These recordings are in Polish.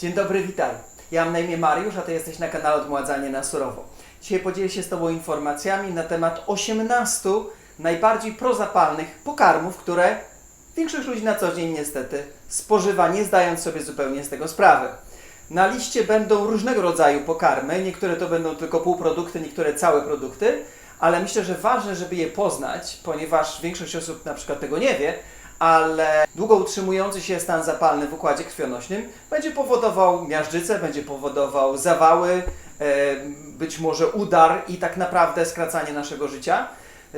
Dzień dobry, witaj. Ja mam na imię Mariusz, a Ty jesteś na kanale Odmładzanie na Surowo. Dzisiaj podzielę się z Tobą informacjami na temat 18 najbardziej prozapalnych pokarmów, które większość ludzi na co dzień niestety spożywa, nie zdając sobie zupełnie z tego sprawy. Na liście będą różnego rodzaju pokarmy, niektóre to będą tylko półprodukty, niektóre całe produkty, ale myślę, że ważne, żeby je poznać, ponieważ większość osób na przykład tego nie wie, ale długo utrzymujący się stan zapalny w układzie krwionośnym będzie powodował miażdżycę, będzie powodował zawały, e, być może udar i tak naprawdę skracanie naszego życia.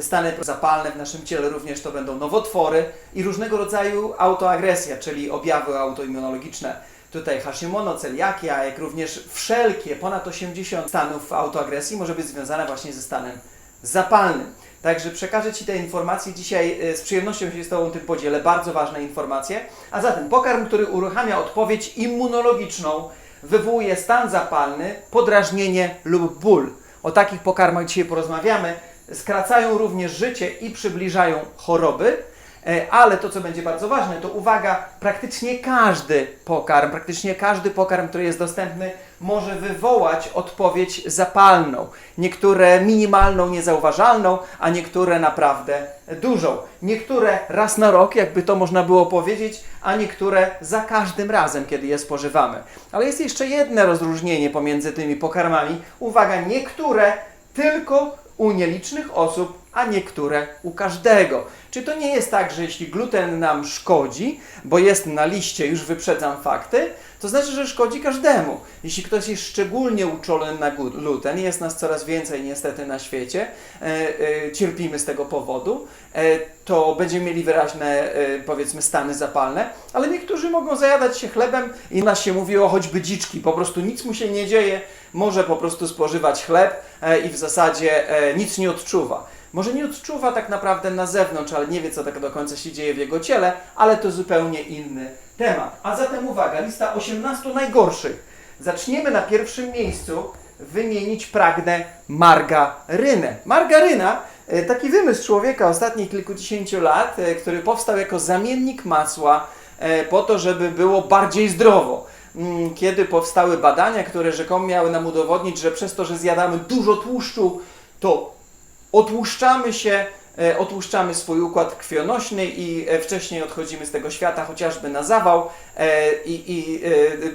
Stany zapalne w naszym ciele również to będą nowotwory i różnego rodzaju autoagresja, czyli objawy autoimmunologiczne. Tutaj Hashimono, celiakia, jak również wszelkie ponad 80 stanów autoagresji może być związane właśnie ze stanem zapalnym. Także przekażę Ci te informacje dzisiaj e, z przyjemnością się z Tobą tym podzielę. Bardzo ważne informacje. A zatem pokarm, który uruchamia odpowiedź immunologiczną, wywołuje stan zapalny, podrażnienie lub ból. O takich pokarmach dzisiaj porozmawiamy. Skracają również życie i przybliżają choroby. E, Ale to, co będzie bardzo ważne, to uwaga, praktycznie każdy pokarm, praktycznie każdy pokarm, który jest dostępny, może wywołać odpowiedź zapalną. Niektóre minimalną, niezauważalną, a niektóre naprawdę dużą. Niektóre raz na rok, jakby to można było powiedzieć, a niektóre za każdym razem, kiedy je spożywamy. Ale jest jeszcze jedno rozróżnienie pomiędzy tymi pokarmami. Uwaga, niektóre tylko u nielicznych osób, a niektóre u każdego. Czy to nie jest tak, że jeśli gluten nam szkodzi, bo jest na liście, już wyprzedzam fakty, to znaczy, że szkodzi każdemu. Jeśli ktoś jest szczególnie uczulony na gluten, jest nas coraz więcej niestety na świecie, e, e, cierpimy z tego powodu, e, to będziemy mieli wyraźne, powiedzmy, stany zapalne, ale niektórzy mogą zajadać się chlebem i nas się mówi o choćby dziczki, po prostu nic mu się nie dzieje, może po prostu spożywać chleb i w zasadzie nic nie odczuwa. Może nie odczuwa tak naprawdę na zewnątrz, ale nie wie, co tak do końca się dzieje w jego ciele, ale to zupełnie inny temat. A zatem uwaga, lista 18 najgorszych. Zaczniemy na pierwszym miejscu wymienić pragnę margarynę. Margaryna, e, taki wymysł człowieka ostatnich kilkudziesięciu lat, e, który powstał jako zamiennik masła e, po to, żeby było bardziej zdrowo. Mm, Kiedy powstały badania, które rzekomo miały nam udowodnić, że przez to, że zjadamy dużo tłuszczu, to otłuszczamy się, e, otłuszczamy swój układ krwionośny i e, wcześniej odchodzimy z tego świata, chociażby na zawał. E, I, i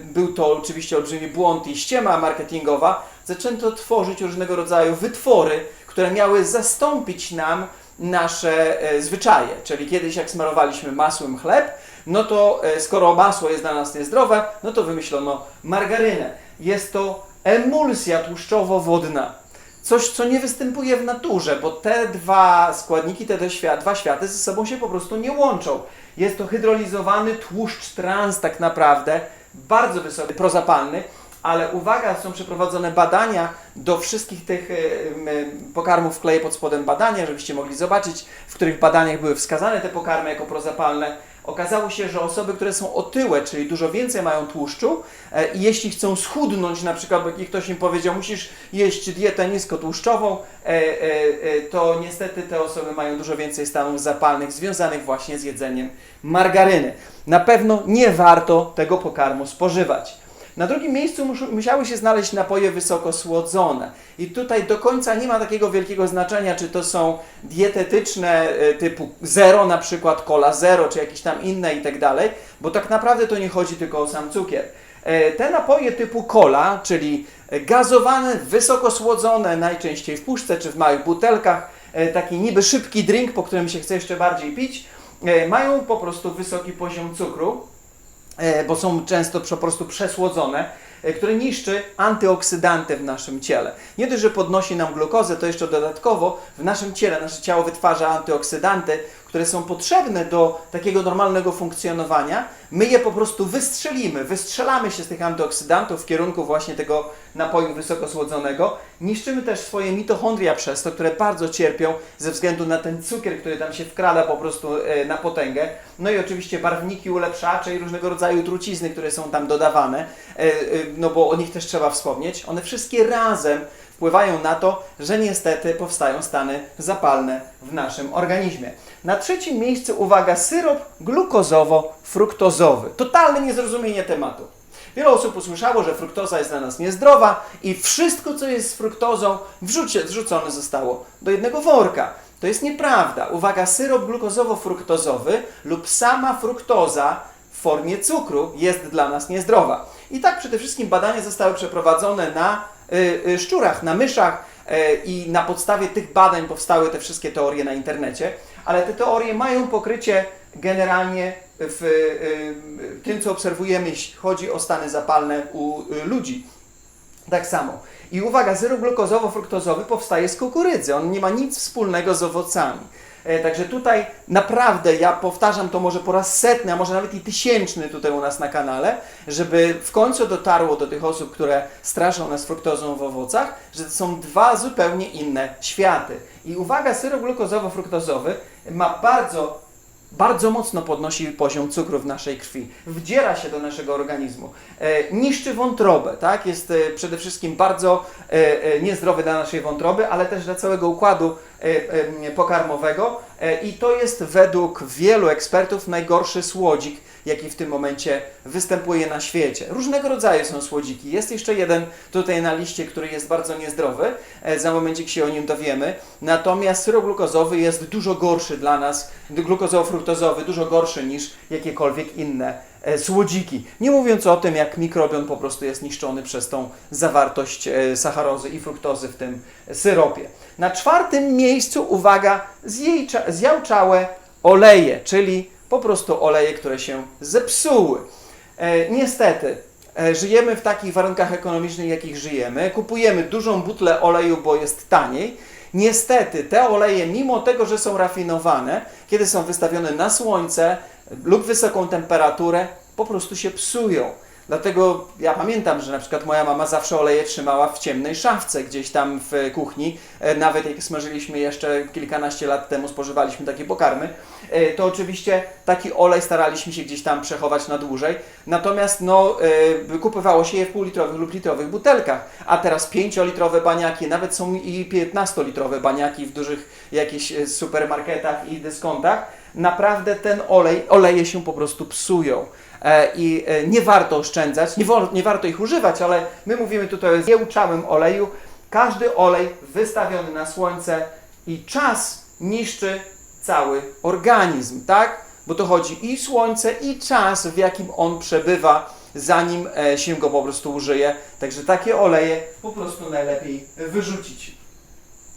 był to oczywiście olbrzymi błąd i ściema marketingowa. Zaczęto tworzyć różnego rodzaju wytwory, które miały zastąpić nam nasze zwyczaje. Czyli kiedyś jak smarowaliśmy masłem chleb, no to skoro masło jest dla nas niezdrowe, no to wymyślono margarynę. Jest to emulsja tłuszczowo-wodna. Coś, co nie występuje w naturze, bo te dwa składniki, te dwa świat- dwa światy ze sobą się po prostu nie łączą. Jest to hydrolizowany tłuszcz trans tak naprawdę, bardzo wysoki, prozapalny, ale uwaga, są przeprowadzone badania do wszystkich tych e, m, pokarmów, wkleję pod spodem badania, żebyście mogli zobaczyć, w których badaniach były wskazane te pokarmy jako prozapalne. Okazało się, że osoby, które są otyłe, czyli dużo więcej mają tłuszczu e, i jeśli chcą schudnąć, na przykład, bo ktoś im powiedział, musisz jeść dietę niskotłuszczową, e, e, to niestety te osoby mają dużo więcej stanów zapalnych związanych właśnie z jedzeniem margaryny. Na pewno nie warto tego pokarmu spożywać. Na drugim miejscu mus- musiały się znaleźć napoje wysoko słodzone. I tutaj do końca nie ma takiego wielkiego znaczenia, czy to są dietetyczne e, typu zero, na przykład cola zero, czy jakieś tam inne i tak dalej, bo tak naprawdę to nie chodzi tylko o sam cukier. E, Te napoje typu cola, czyli gazowane, wysoko słodzone, najczęściej w puszce czy w małych butelkach, e, taki niby szybki drink, po którym się chce jeszcze bardziej pić, mają po prostu wysoki poziom cukru bo są często po prostu przesłodzone, e, które niszczy antyoksydanty w naszym ciele. Nie dość, że podnosi nam glukozę, to jeszcze dodatkowo w naszym ciele, nasze ciało wytwarza antyoksydanty, które są potrzebne do takiego normalnego funkcjonowania. My je po prostu wystrzelimy, wystrzelamy się z tych antyoksydantów w kierunku właśnie tego napoju wysokosłodzonego. Niszczymy też swoje mitochondria przez to, które bardzo cierpią ze względu na ten cukier, który tam się wkrada po prostu e, na potęgę. No i oczywiście barwniki ulepszacze i różnego rodzaju trucizny, które są tam dodawane, e, e, no bo o nich też trzeba wspomnieć. One wszystkie razem wpływają na to, że niestety powstają stany zapalne w naszym organizmie. Na trzecim miejscu, uwaga, syrop glukozowo-fruktozowy. Totalne niezrozumienie tematu. Wiele osób usłyszało, że fruktoza jest dla nas niezdrowa i wszystko, co jest z fruktozą, wrzucone zostało do jednego worka. To jest nieprawda. Uwaga, syrop glukozowo-fruktozowy lub sama fruktoza w formie cukru jest dla nas niezdrowa. I tak przede wszystkim badania zostały przeprowadzone na y, y, szczurach, na myszach y, i na podstawie tych badań powstały te wszystkie teorie na internecie, ale te teorie mają pokrycie generalnie w y, y, tym, co obserwujemy, jeśli chodzi o stany zapalne u y, ludzi. Tak samo. I uwaga, syrop glukozowo-fruktozowy powstaje z kukurydzy. On nie ma nic wspólnego z owocami. E, Także tutaj naprawdę, ja powtarzam to może po raz setny, a może nawet i tysięczny tutaj u nas na kanale, żeby w końcu dotarło do tych osób, które straszą nas fruktozą w owocach, że to są dwa zupełnie inne światy. I uwaga, syrop glukozowo-fruktozowy ma bardzo bardzo mocno podnosi poziom cukru w naszej krwi, wdziera się do naszego organizmu, e, niszczy wątrobę, tak? Jest e, przede wszystkim bardzo e, e, niezdrowy dla naszej wątroby, ale też dla całego układu e, e, pokarmowego i to jest według wielu ekspertów najgorszy słodzik, jaki w tym momencie występuje na świecie. Różnego rodzaju są słodziki. Jest jeszcze jeden tutaj na liście, który jest bardzo niezdrowy. E, Za momencik się o nim dowiemy. Natomiast syrop glukozowy jest dużo gorszy dla nas, glukozowo-fruktozowy, dużo gorszy niż jakiekolwiek inne e, słodziki. Nie mówiąc o tym, jak mikrobiom po prostu jest niszczony przez tą zawartość e, sacharozy i fruktozy w tym syropie. Na czwartym miejscu, uwaga, zjałczałe oleje, czyli po prostu oleje, które się zepsuły. E, niestety, e, żyjemy w takich warunkach ekonomicznych, jakich żyjemy. Kupujemy dużą butlę oleju, bo jest taniej. Niestety, te oleje, mimo tego, że są rafinowane, kiedy są wystawione na słońce lub wysoką temperaturę, po prostu się psują. Dlatego ja pamiętam, że na przykład moja mama zawsze oleje trzymała w ciemnej szafce gdzieś tam w kuchni. E, Nawet jak smażyliśmy jeszcze kilkanaście lat temu, spożywaliśmy takie pokarmy, e, to oczywiście taki olej staraliśmy się gdzieś tam przechować na dłużej. Natomiast no, e, kupowało się je w półlitrowych lub litrowych butelkach. A teraz 5-litrowe baniaki, nawet są i 15-litrowe baniaki w dużych jakichś supermarketach i dyskontach. Naprawdę ten olej, oleje się po prostu psują. E, i e, nie warto oszczędzać, nie, nie warto ich używać, ale my mówimy tutaj o zjełczałym oleju. Każdy olej wystawiony na słońce i czas niszczy cały organizm, tak? Bo to chodzi i słońce, i czas, w jakim on przebywa, zanim e, się go po prostu użyje. Także takie oleje po prostu najlepiej wyrzucić.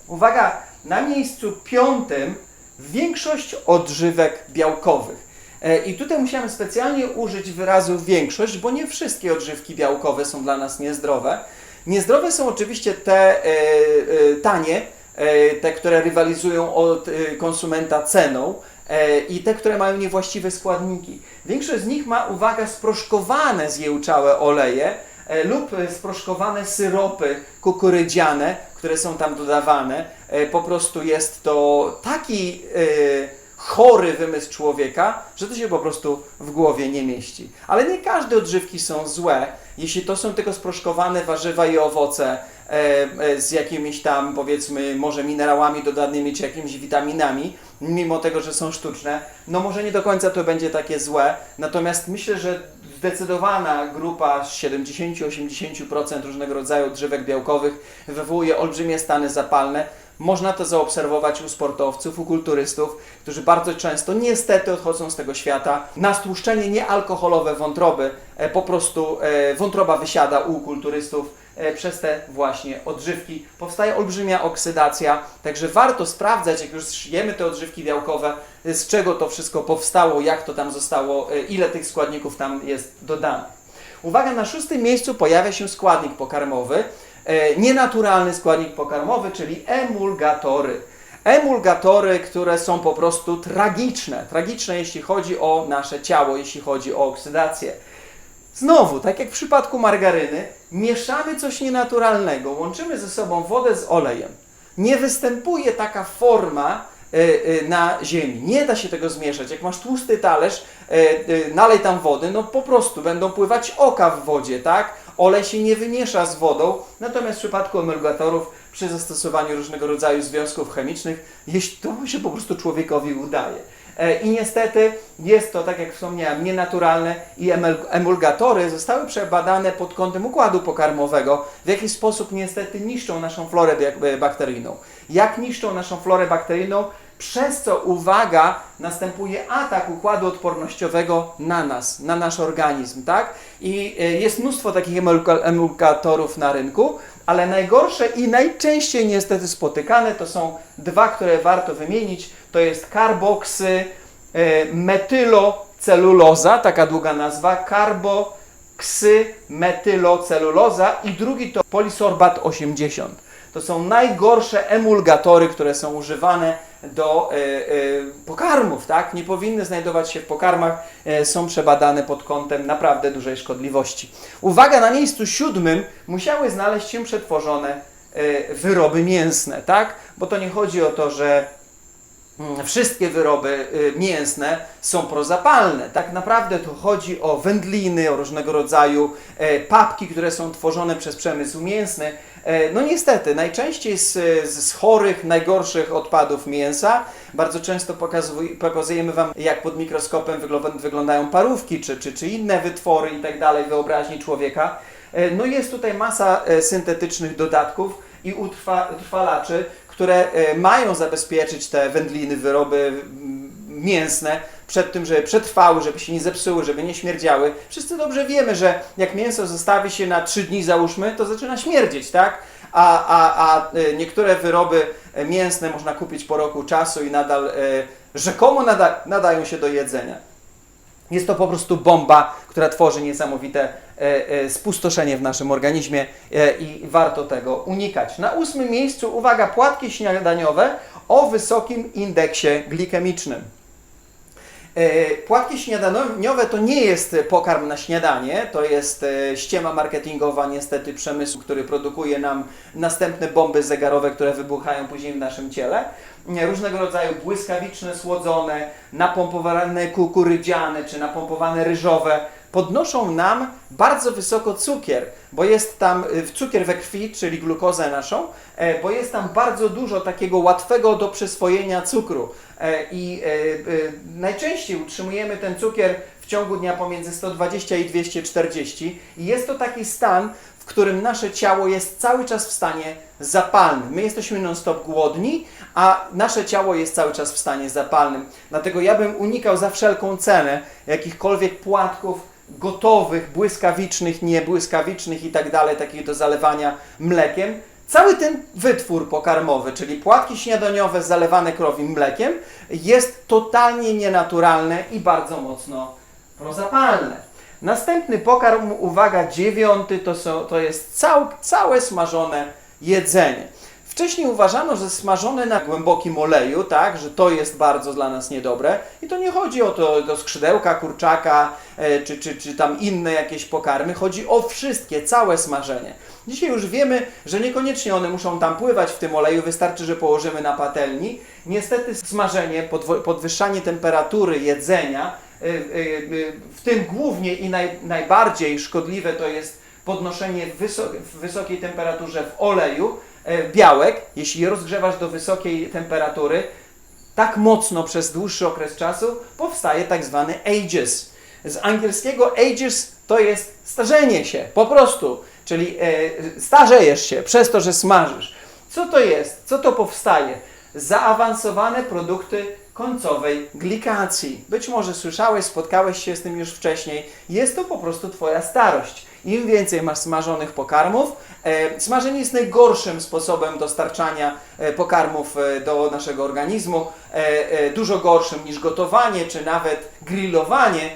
Uwaga, na miejscu piątym większość odżywek białkowych. E, I tutaj musiałem specjalnie użyć wyrazu większość, bo nie wszystkie odżywki białkowe są dla nas niezdrowe. Niezdrowe są oczywiście te e, e, tanie, te, które rywalizują od konsumenta ceną i te, które mają niewłaściwe składniki. Większość z nich ma, uwaga, sproszkowane zjełczałe oleje lub sproszkowane syropy kukurydziane, które są tam dodawane. E, Po prostu jest to taki e, chory wymysł człowieka, że to się po prostu w głowie nie mieści. Ale nie każde odżywki są złe, jeśli to są tylko sproszkowane warzywa i owoce e, z jakimiś tam, powiedzmy, może minerałami dodanymi czy jakimiś witaminami, mimo tego, że są sztuczne, no może nie do końca to będzie takie złe. Natomiast myślę, że zdecydowana grupa 70-80% różnego rodzaju odżywek białkowych wywołuje olbrzymie stany zapalne. Można to zaobserwować u sportowców, u kulturystów, którzy bardzo często niestety odchodzą z tego świata. Na stłuszczenie niealkoholowe wątroby e, po prostu e, wątroba wysiada u kulturystów przez te właśnie odżywki. Powstaje olbrzymia oksydacja, także warto sprawdzać, jak już jemy te odżywki białkowe, e, z czego to wszystko powstało, jak to tam zostało, e, ile tych składników tam jest dodanych. Uwaga, na szóstym miejscu pojawia się składnik pokarmowy, e, nienaturalny składnik pokarmowy, czyli emulgatory. Emulgatory, które są po prostu tragiczne. Tragiczne, jeśli chodzi o nasze ciało, jeśli chodzi o oksydację. Znowu, tak jak w przypadku margaryny, mieszamy coś nienaturalnego, łączymy ze sobą wodę z olejem. Nie występuje taka forma y, y, na ziemi. Nie da się tego zmieszać. Jak masz tłusty talerz, y, nalej tam wody, no po prostu będą pływać oka w wodzie, tak? Olej się nie wymiesza z wodą, natomiast w przypadku emulgatorów przy zastosowaniu różnego rodzaju związków chemicznych, to się po prostu człowiekowi udaje. E, I niestety jest to, tak jak wspomniałem, nienaturalne i emul- emulgatory zostały przebadane pod kątem układu pokarmowego, w jaki sposób niestety niszczą naszą florę bak- bakteryjną. Jak niszczą naszą florę bakteryjną, przez co, uwaga, następuje atak układu odpornościowego na nas, na nasz organizm, tak? I e, jest mnóstwo takich emulgatorów na rynku, ale najgorsze i najczęściej niestety spotykane to są dwa, które warto wymienić. To jest karboksy, e, metyloceluloza, taka długa nazwa, karboksy metyloceluloza i drugi to polisorbat 80. To są najgorsze emulgatory, które są używane do e, e, pokarmów, tak? Nie powinny znajdować się w pokarmach, e, są przebadane pod kątem naprawdę dużej szkodliwości. Uwaga, na miejscu siódmym musiały znaleźć się przetworzone wyroby mięsne, tak? Bo to nie chodzi o to, że Mm, wszystkie wyroby y, mięsne są prozapalne. Tak naprawdę tu chodzi o wędliny, o różnego rodzaju papki, które są tworzone przez przemysł mięsny. E, No niestety, najczęściej z, z chorych, najgorszych odpadów mięsa, bardzo często pokazuj- pokazujemy Wam, jak pod mikroskopem wyglądają parówki, czy, czy, czy inne wytwory i tak wyobraźni człowieka. E, No jest tutaj masa e, syntetycznych dodatków i utrwa, utrwalaczy, które mają zabezpieczyć te wędliny, wyroby mięsne przed tym, żeby przetrwały, żeby się nie zepsuły, żeby nie śmierdziały. Wszyscy dobrze wiemy, że jak mięso zostawi się na 3 dni, załóżmy, to zaczyna śmierdzieć, tak? A, a, a e, niektóre wyroby e, mięsne można kupić po roku czasu i nadal e, rzekomo nada, nadają się do jedzenia. Jest to po prostu bomba, która tworzy niesamowite spustoszenie w naszym organizmie i warto tego unikać. Na ósmym miejscu, uwaga, płatki śniadaniowe o wysokim indeksie glikemicznym. E, Płatki śniadaniowe to nie jest pokarm na śniadanie, to jest e, ściema marketingowa niestety przemysłu, który produkuje nam następne bomby zegarowe, które wybuchają później w naszym ciele. Różnego rodzaju błyskawiczne, słodzone, napompowane kukurydziane czy napompowane ryżowe podnoszą nam bardzo wysoko cukier, bo jest tam y, cukier we krwi, czyli glukozę naszą, e, bo jest tam bardzo dużo takiego łatwego do przyswojenia cukru. E, I e, najczęściej utrzymujemy ten cukier w ciągu dnia pomiędzy 120 i 240 i jest to taki stan, w którym nasze ciało jest cały czas w stanie zapalnym. My jesteśmy non-stop głodni, a nasze ciało jest cały czas w stanie zapalnym. Dlatego ja bym unikał za wszelką cenę jakichkolwiek płatków gotowych, błyskawicznych, niebłyskawicznych i tak dalej, takich do zalewania mlekiem. Cały ten wytwór pokarmowy, czyli płatki śniadaniowe zalewane krowim mlekiem, jest totalnie nienaturalne i bardzo mocno prozapalne. Następny pokarm, uwaga, dziewiąty, to, są, to jest cał, całe smażone jedzenie. Wcześniej uważano, że smażone na głębokim oleju, tak, że to jest bardzo dla nas niedobre. I to nie chodzi o to, do skrzydełka, kurczaka, e, czy, czy, czy tam inne jakieś pokarmy. Chodzi o wszystkie, całe smażenie. Dzisiaj już wiemy, że niekoniecznie one muszą tam pływać w tym oleju, wystarczy, że położymy na patelni. Niestety smażenie, podwyższanie temperatury jedzenia, y, y, y, w tym głównie i naj, najbardziej szkodliwe to jest podnoszenie w wyso- w wysokiej temperaturze w oleju e, białek, jeśli je rozgrzewasz do wysokiej temperatury, tak mocno przez dłuższy okres czasu, powstaje tak zwany ages. Z angielskiego ages to jest starzenie się, po prostu, czyli e, starzejesz się przez to, że smażysz. Co to jest? Co to powstaje? Zaawansowane produkty końcowej glikacji. Być może słyszałeś, spotkałeś się z tym już wcześniej. Jest to po prostu Twoja starość. Im więcej masz smażonych pokarmów, e, smażenie jest najgorszym sposobem dostarczania e, pokarmów e, do naszego organizmu, dużo gorszym niż gotowanie czy nawet grillowanie,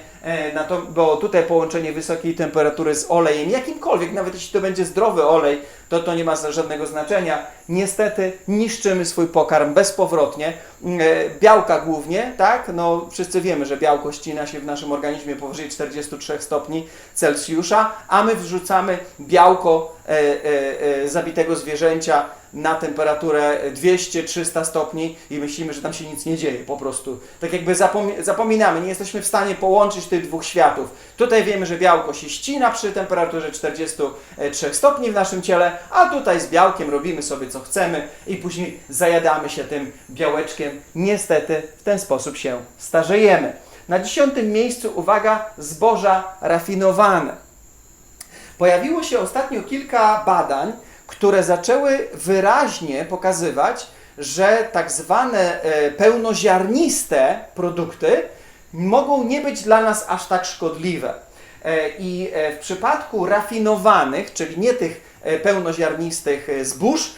na to, bo tutaj połączenie wysokiej temperatury z olejem, jakimkolwiek, nawet jeśli to będzie zdrowy olej, to to nie ma żadnego znaczenia. Niestety niszczymy swój pokarm bezpowrotnie. E, Białka głównie, tak? No wszyscy wiemy, że białko ścina się w naszym organizmie powyżej 43 stopni Celsjusza, a my wrzucamy białko e, e, e, zabitego zwierzęcia na temperaturę 200-300 stopni i myślimy, że tam się nic nie dzieje po prostu. Tak jakby zapomi- zapominamy, nie jesteśmy w stanie połączyć tych dwóch światów. Tutaj wiemy, że białko się ścina przy temperaturze 43 stopni w naszym ciele, a tutaj z białkiem robimy sobie co chcemy i później zajadamy się tym białeczkiem. Niestety w ten sposób się starzejemy. Na dziesiątym miejscu, uwaga, zboża rafinowane. Pojawiło się ostatnio kilka badań, które zaczęły wyraźnie pokazywać, że tak zwane e, pełnoziarniste produkty mogą nie być dla nas aż tak szkodliwe. E, I e, w przypadku rafinowanych, czyli nie tych pełnoziarnistych zbóż,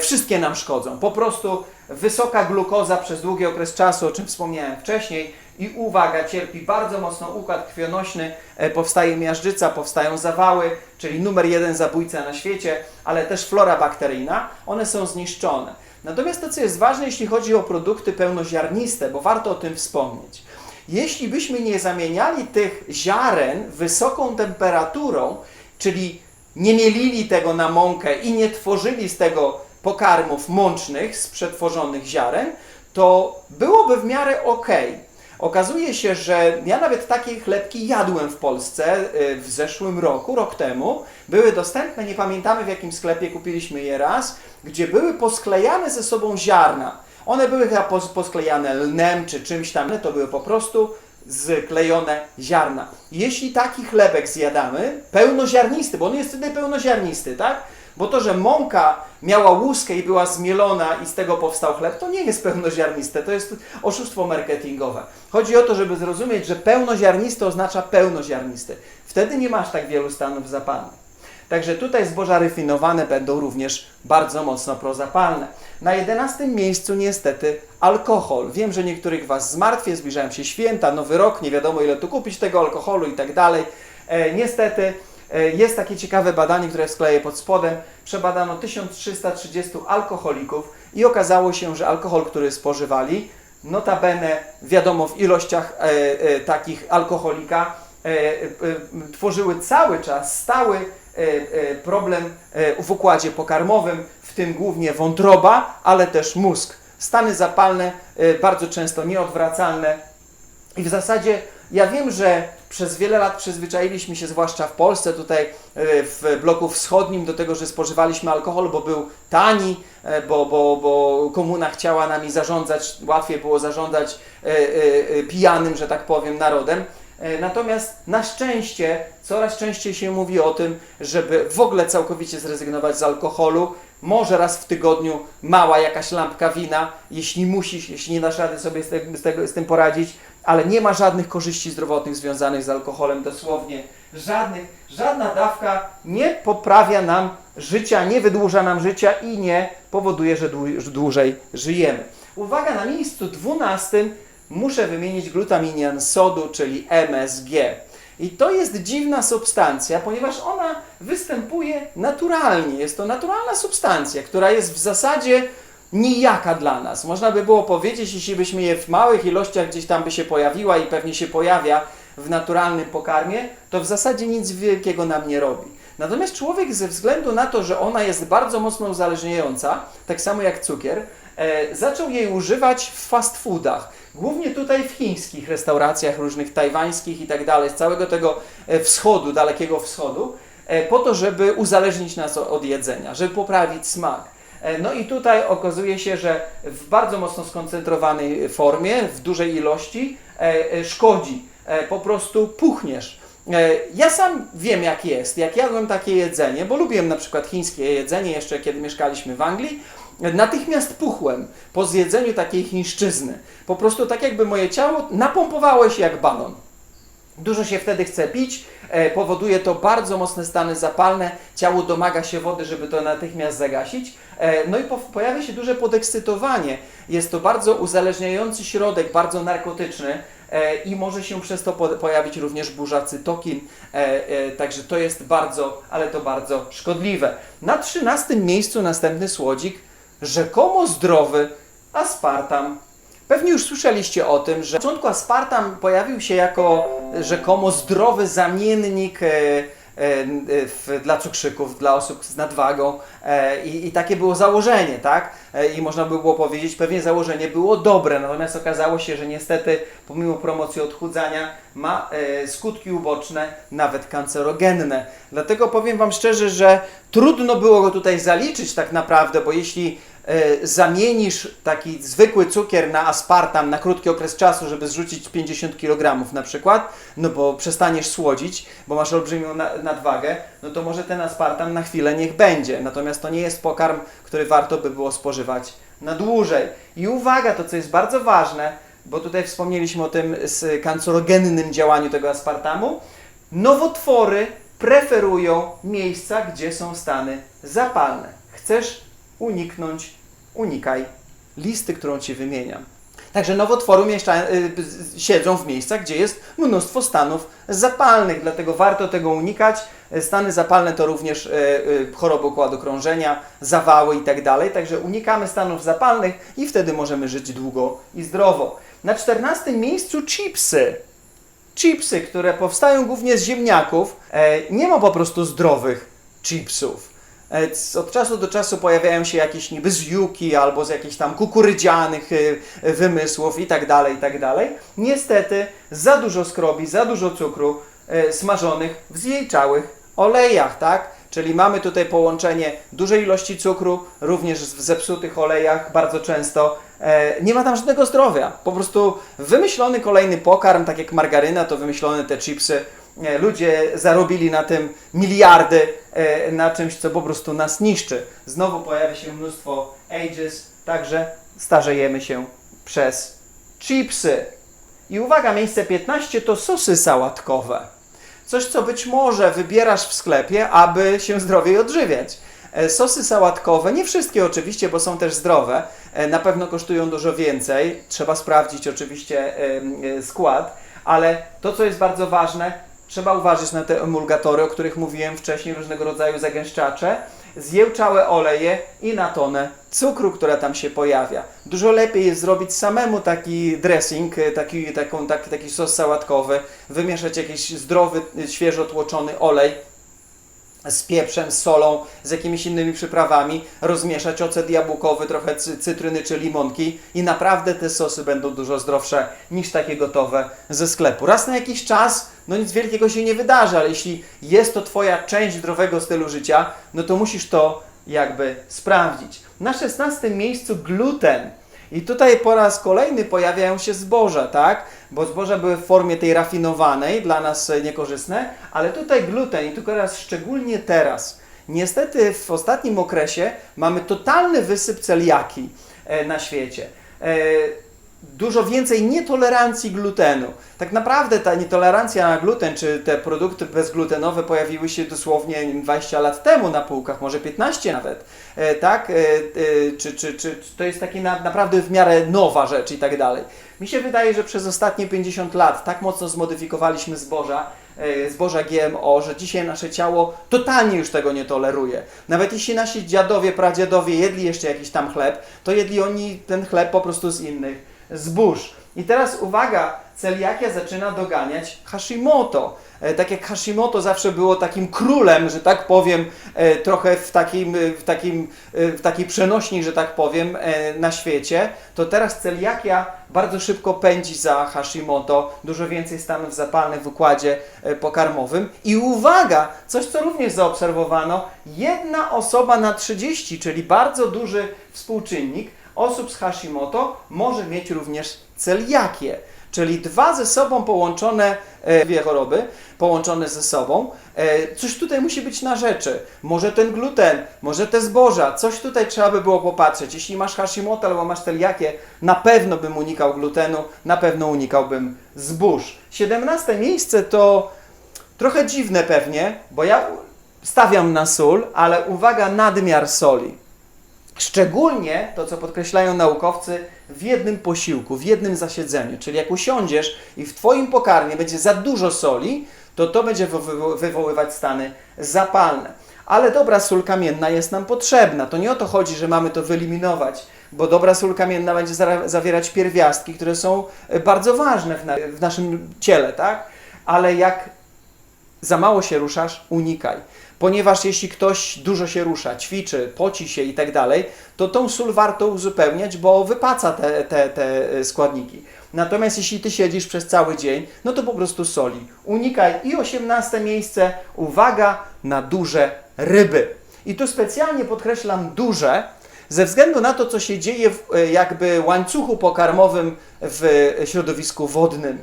wszystkie nam szkodzą. Po prostu wysoka glukoza przez długi okres czasu, o czym wspomniałem wcześniej, i uwaga, cierpi bardzo mocno układ krwionośny, e, powstaje miażdżyca, powstają zawały, czyli numer jeden zabójca na świecie, ale też flora bakteryjna, one są zniszczone. Natomiast to, co jest ważne, jeśli chodzi o produkty pełnoziarniste, bo warto o tym wspomnieć. Jeśli byśmy nie zamieniali tych ziaren wysoką temperaturą, czyli nie mielili tego na mąkę i nie tworzyli z tego pokarmów mącznych z przetworzonych ziaren, to byłoby w miarę ok. Okazuje się, że ja nawet takie chlebki jadłem w Polsce y, w zeszłym roku, rok temu. Były dostępne, nie pamiętamy w jakim sklepie kupiliśmy je raz, gdzie były posklejane ze sobą ziarna. One były chyba pos- posklejane lnem czy czymś tam, to były po prostu zklejone ziarna. Jeśli taki chlebek zjadamy, pełnoziarnisty, bo on jest wtedy pełnoziarnisty, tak? Bo to, że mąka miała łuskę i była zmielona i z tego powstał chleb, to nie jest pełnoziarniste, to jest oszustwo marketingowe. Chodzi o to, żeby zrozumieć, że pełnoziarnisty oznacza pełnoziarnisty. Wtedy nie masz tak wielu stanów zapalnych. Także tutaj zboża refinowane będą również bardzo mocno prozapalne. Na 11 miejscu niestety alkohol. Wiem, że niektórych Was zmartwię, zbliżają się święta, nowy rok, nie wiadomo ile tu kupić tego alkoholu i tak dalej. E, niestety jest takie ciekawe badanie, które skleję pod spodem. Przebadano 1330 alkoholików i okazało się, że alkohol, który spożywali, notabene wiadomo w ilościach e, e, takich alkoholika, e, e, e, tworzyły cały czas stały e, e, problem e, w układzie pokarmowym, w tym głównie wątroba, ale też mózg. Stany zapalne e, bardzo często nieodwracalne i w zasadzie ja wiem, że przez wiele lat przyzwyczailiśmy się, zwłaszcza w Polsce, tutaj e, w bloku wschodnim, do tego, że spożywaliśmy alkohol, bo był tani, e, bo, bo, bo komuna chciała nami zarządzać, łatwiej było zarządzać e, e, pijanym, że tak powiem, narodem. Natomiast na szczęście coraz częściej się mówi o tym, żeby w ogóle całkowicie zrezygnować z alkoholu. Może raz w tygodniu mała jakaś lampka wina, jeśli musisz, jeśli nie dasz rady sobie z, tego, z tym poradzić, ale nie ma żadnych korzyści zdrowotnych związanych z alkoholem, dosłownie żadnych. Żadna dawka nie poprawia nam życia, nie wydłuża nam życia i nie powoduje, że dłu- że dłużej żyjemy. Uwaga, na miejscu 12 muszę wymienić glutaminian sodu, czyli MSG. I to jest dziwna substancja, ponieważ ona występuje naturalnie. Jest to naturalna substancja, która jest w zasadzie nijaka dla nas. Można by było powiedzieć, jeśli byśmy je w małych ilościach gdzieś tam by się pojawiła i pewnie się pojawia w naturalnym pokarmie, to w zasadzie nic wielkiego nam nie robi. Natomiast człowiek ze względu na to, że ona jest bardzo mocno uzależniająca, tak samo jak cukier, e, zaczął jej używać w fast foodach. Głównie tutaj w chińskich restauracjach, różnych tajwańskich i tak dalej, z całego tego e, wschodu, dalekiego wschodu, e, po to, żeby uzależnić nas od jedzenia, żeby poprawić smak. E, No i tutaj okazuje się, że w bardzo mocno skoncentrowanej formie, w dużej ilości e, e, szkodzi. Po prostu puchniesz. Ja sam wiem jak jest. Jak jadłem takie jedzenie, bo lubiłem na przykład chińskie jedzenie jeszcze kiedy mieszkaliśmy w Anglii, natychmiast puchłem po zjedzeniu takiej chińszczyzny. Po prostu tak jakby moje ciało napompowało się jak balon. Dużo się wtedy chce pić, e, powoduje to bardzo mocne stany zapalne, ciało domaga się wody, żeby to natychmiast zagasić, e, no i po, pojawia się duże podekscytowanie. Jest to bardzo uzależniający środek, bardzo narkotyczny e, i może się przez to po, pojawić również burza cytokin, także to jest bardzo, ale to bardzo szkodliwe. Na trzynastym miejscu następny słodzik, rzekomo zdrowy, aspartam. Pewnie już słyszeliście o tym, że na początku aspartam pojawił się jako rzekomo zdrowy zamiennik e, w, dla cukrzyków, dla osób z nadwagą e, i, i takie było założenie, tak? E, I można by było powiedzieć, pewnie założenie było dobre, natomiast okazało się, że niestety pomimo promocji odchudzania ma e, skutki uboczne, nawet kancerogenne. Dlatego powiem Wam szczerze, że trudno było go tutaj zaliczyć tak naprawdę, bo jeśli e, zamienisz taki zwykły cukier na aspartam na krótki okres czasu, żeby zrzucić 50 kg na przykład, no bo przestaniesz słodzić, bo masz olbrzymią na, nadwagę, no to może ten aspartam na chwilę niech będzie. Natomiast to nie jest pokarm, który warto by było spożywać na dłużej. I uwaga, to co jest bardzo ważne, bo tutaj wspomnieliśmy o tym z kancerogennym działaniu tego aspartamu, nowotwory preferują miejsca, gdzie są stany zapalne. Chcesz uniknąć, unikaj listy, którą Ci wymieniam. Także nowotwory mieszcza, y, siedzą w miejscach, gdzie jest mnóstwo stanów zapalnych, dlatego warto tego unikać. Stany zapalne to również y, y, choroby układu krążenia, zawały itd. Także unikamy stanów zapalnych i wtedy możemy żyć długo i zdrowo. Na 14 miejscu chipsy. Chipsy, które powstają głównie z ziemniaków. E, nie ma po prostu zdrowych chipsów. E, Od czasu do czasu pojawiają się jakieś niby z juki albo z jakichś tam kukurydzianych y, wymysłów i tak dalej, i tak dalej. Niestety za dużo skrobi, za dużo cukru e, smażonych w zjejczałych olejach, tak? Czyli mamy tutaj połączenie dużej ilości cukru, również w zepsutych olejach bardzo często. E, nie ma tam żadnego zdrowia. Po prostu wymyślony kolejny pokarm, tak jak margaryna, to wymyślone te chipsy. Ludzie zarobili na tym miliardy, e, na czymś, co po prostu nas niszczy. Znowu pojawia się mnóstwo ages, także starzejemy się przez chipsy. I uwaga, miejsce 15 to sosy sałatkowe. Coś, co być może wybierasz w sklepie, aby się zdrowiej odżywiać. E, Sosy sałatkowe, nie wszystkie oczywiście, bo są też zdrowe, e, na pewno kosztują dużo więcej. Trzeba sprawdzić oczywiście skład, ale to, co jest bardzo ważne, trzeba uważać na te emulgatory, o których mówiłem wcześniej, różnego rodzaju zagęszczacze, zjełczałe oleje i na tonę cukru, która tam się pojawia. Dużo lepiej jest zrobić samemu taki dressing, e, taki, taką, taki, taki sos sałatkowy, wymieszać jakiś zdrowy, e, świeżo tłoczony olej z pieprzem, z solą, z jakimiś innymi przyprawami, rozmieszać ocet jabłkowy, trochę cy- cytryny czy limonki i naprawdę te sosy będą dużo zdrowsze niż takie gotowe ze sklepu. Raz na jakiś czas, no nic wielkiego się nie wydarzy, ale jeśli jest to Twoja część zdrowego stylu życia, no to musisz to jakby sprawdzić. Na 16 miejscu gluten. I tutaj po raz kolejny pojawiają się zboża, tak? Bo zboża były w formie tej rafinowanej, dla nas e, niekorzystne, ale tutaj gluten i tu teraz szczególnie teraz. Niestety w ostatnim okresie mamy totalny wysyp celiaki e, na świecie. Dużo więcej nietolerancji glutenu. Tak naprawdę ta nietolerancja na gluten, czy te produkty bezglutenowe pojawiły się dosłownie nie wiem, 20 lat temu na półkach, może 15 nawet. E, tak? E, e, czy, czy, czy, to jest takie na, naprawdę w miarę nowa rzecz i tak dalej. Mi się wydaje, że przez ostatnie 50 lat tak mocno zmodyfikowaliśmy zboża, e, zboża GMO, że dzisiaj nasze ciało totalnie już tego nie toleruje. Nawet jeśli nasi dziadowie, pradziadowie jedli jeszcze jakiś tam chleb, to jedli oni ten chleb po prostu z innych zbóż. I teraz uwaga, celiakia zaczyna doganiać Hashimoto. E, Tak jak Hashimoto zawsze było takim królem, że tak powiem, e, trochę w, takim, e, w, takim, w takiej przenośni, że tak powiem, na świecie, to teraz celiakia bardzo szybko pędzi za Hashimoto, dużo więcej stanów zapalnych w układzie pokarmowym. I uwaga, coś co również zaobserwowano, jedna osoba na 30, czyli bardzo duży współczynnik, osób z Hashimoto może mieć również celiakię, czyli dwa ze sobą połączone e, dwie choroby połączone ze sobą. E, coś tutaj musi być na rzeczy. Może ten gluten, może te zboża, coś tutaj trzeba by było popatrzeć. Jeśli masz Hashimoto albo masz celiakię, na pewno bym unikał glutenu, na pewno unikałbym zbóż. 17 miejsce to trochę dziwne pewnie, bo ja stawiam na sól, ale uwaga, nadmiar soli. Szczególnie to, co podkreślają naukowcy, w jednym posiłku, w jednym zasiedzeniu. Czyli jak usiądziesz i w Twoim pokarmie będzie za dużo soli, to to będzie wywo- wywoływać stany zapalne. Ale dobra sól kamienna jest nam potrzebna. To nie o to chodzi, że mamy to wyeliminować, bo dobra sól kamienna będzie zawierać pierwiastki, które są e, bardzo ważne w, na- w naszym ciele, tak? Ale jak za mało się ruszasz, unikaj. Ponieważ jeśli ktoś dużo się rusza, ćwiczy, poci się i tak dalej, to tą sól warto uzupełniać, bo wypaca te, te, te e, składniki. Natomiast jeśli ty siedzisz przez cały dzień, no to po prostu soli. Unikaj. I osiemnaste miejsce, uwaga na duże ryby. I tu specjalnie podkreślam duże, ze względu na to, co się dzieje w e, jakby łańcuchu pokarmowym w środowisku wodnym.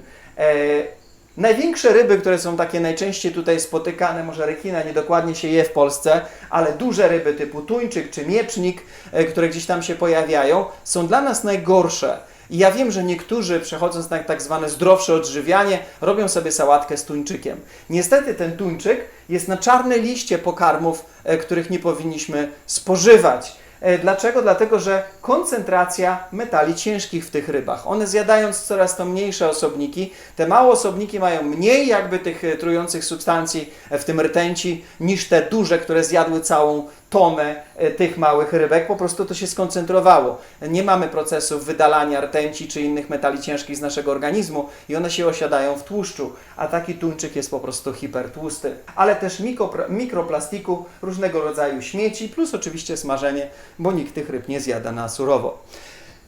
Największe ryby, które są takie najczęściej tutaj spotykane, może rekina niedokładnie się je w Polsce, ale duże ryby typu tuńczyk czy miecznik, e, które gdzieś tam się pojawiają, są dla nas najgorsze. I ja wiem, że niektórzy przechodząc na tak zwane zdrowsze odżywianie, robią sobie sałatkę z tuńczykiem. Niestety ten tuńczyk jest na czarnej liście pokarmów, e, których nie powinniśmy spożywać. E, Dlaczego? Dlatego, że koncentracja metali ciężkich w tych rybach. One zjadając coraz to mniejsze osobniki, te małe osobniki mają mniej jakby tych e, trujących substancji, e, w tym rtęci, niż te duże, które zjadły całą tonę e, tych małych rybek. Po prostu to się skoncentrowało. Nie mamy procesów wydalania rtęci czy innych metali ciężkich z naszego organizmu i one się osiadają w tłuszczu, a taki tuńczyk jest po prostu hipertłusty. Ale też mikroplastiku, różnego rodzaju śmieci, plus oczywiście smażenie, bo nikt tych ryb nie zjada na surowo.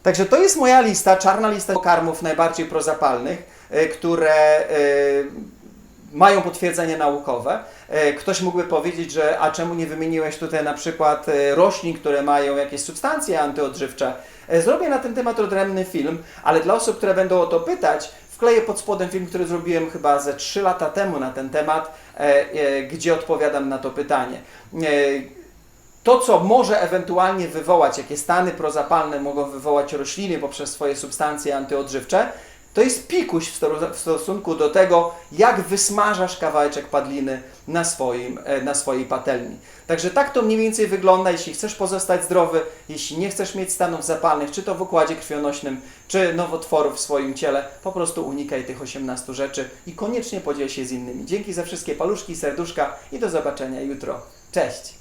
Także to jest moja lista, czarna lista pokarmów najbardziej prozapalnych, e, które e, mają potwierdzenie naukowe. E, Ktoś mógłby powiedzieć, że a czemu nie wymieniłeś tutaj na przykład e, roślin, które mają jakieś substancje antyodżywcze? E, Zrobię na ten temat odrębny film, ale dla osób, które będą o to pytać, wkleję pod spodem film, który zrobiłem chyba ze 3 lata temu na ten temat, gdzie odpowiadam na to pytanie. To, co może ewentualnie wywołać, jakie stany prozapalne mogą wywołać rośliny poprzez swoje substancje antyodżywcze, to jest pikuś w sto- w stosunku do tego, jak wysmażasz kawałeczek padliny na, swoim, e, na swojej patelni. Także tak to mniej więcej wygląda, jeśli chcesz pozostać zdrowy, jeśli nie chcesz mieć stanów zapalnych, czy to w układzie krwionośnym, czy nowotworów w swoim ciele, po prostu unikaj tych 18 rzeczy i koniecznie podziel się z innymi. Dzięki za wszystkie paluszki, serduszka i do zobaczenia jutro. Cześć!